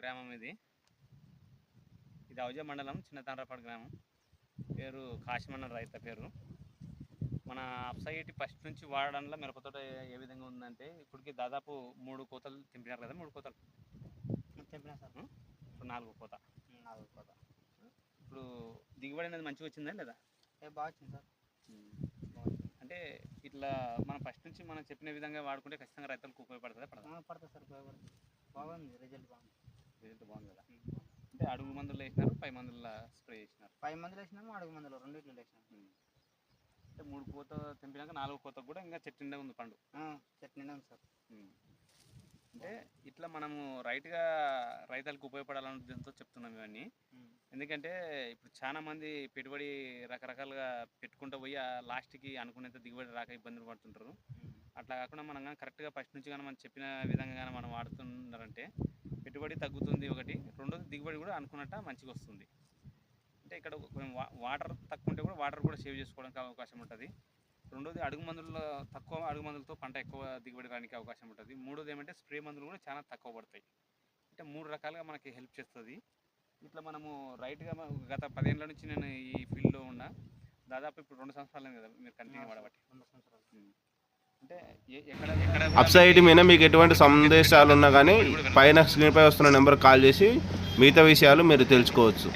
గ్రామం ఇది. ఇది ఔజ మండలం చిన్న తాండ్రపాడు గ్రామం. పేరు కాశమన్న రైత పేరు. మన అప్సైట్ ఫస్ట్ నుంచి వాడడంలో మిరపతోట ఏ విధంగా ఉందంటే ఇప్పటికి దాదాపు మూడు కోతలు తెంపినారు కదా మూడు కోతలు. తెంపినా సార్? ఇప్పుడు నాలుగు కోత. నాలుగు కోత. ఇప్పుడు దిగుబడి అనేది మంచిగా వచ్చిందా లేదా? బాగా వచ్చింది సార్. అంటే ఇట్లా మనం ఫస్ట్ నుంచి మనం చెప్పిన విధంగా వాడుకుంటే ఖచ్చితంగా రైతులకు ఉపయోగపడుతుందా పడదా? ఆ, పడుతుంది సార్ ఉపయోగపడుతుంది. బాగుంది రిజల్ట్ బాగుంది. రిజల్ట్ బాగుంది కదా అంటే అడుగు మందులు వేసినారు పై మందుల స్ప్రే చేసినారు పది మందులు వేసినాము అడుగు మందులు రెండిట్లు వేసినాము. అంటే మూడు కోత తెంపినాక నాలుగు కోతకు కూడా ఇంకా చెట్టు నిండా ఉంది పండు చెట్టు నిండా ఉంది సార్. అంటే ఇట్లా మనము రైట్గా రైతులకు ఉపయోగపడాలనే ఉద్దేశంతో చెప్తున్నాం ఇవన్నీ. ఎందుకంటే ఇప్పుడు చాలా మంది పెట్టుబడి రకరకాలుగా పెట్టుకుంటూ పోయి ఆ లాస్ట్కి అనుకునేంత దిగుబడి రాక ఇబ్బందులు పడుతుంటారు. అట్లా కాకుండా మనం కానీ కరెక్ట్గా ఫస్ట్ నుంచి కానీ మనం చెప్పిన విధంగా కానీ మనం వాడుతున్నారంటే పెట్టుబడి తగ్గుతుంది ఒకటి. రెండోది దిగుబడి కూడా అనుకున్నట్ట మంచిగా వస్తుంది. అంటే ఇక్కడ వాటర్ తక్కువ ఉంటే కూడా వాటర్ కూడా సేవ్ చేసుకోవడానికి అవకాశం ఉంటుంది. రెండోది అడుగు మందుల్లో తక్కువ అడుగు మందులతో పంట ఎక్కువ దిగుబడి రానికి అవకాశం ఉంటుంది. మూడోది ఏమంటే స్ప్రే మందులు కూడా చాలా తక్కువ పడతాయి. అంటే మూడు రకాలుగా మనకి హెల్ప్ చేస్తుంది. ఇట్లా మనము రైట్గా గత పదేళ్ళ నుంచి నేను ఈ ఫీల్డ్లో ఉన్నా దాదాపు ఇప్పుడు రెండు సంవత్సరాలు కదా మీరు కంటిన్యూ వాడబట్టి రెండు సంవత్సరాలు. అప్సైడ్ మీద మీకు ఎటువంటి సందేశాలు ఉన్నా కానీ పైన స్క్రీన్పై వస్తున్న నెంబర్ కాల్ చేసి మిగతా విషయాలు మీరు తెలుసుకోవచ్చు.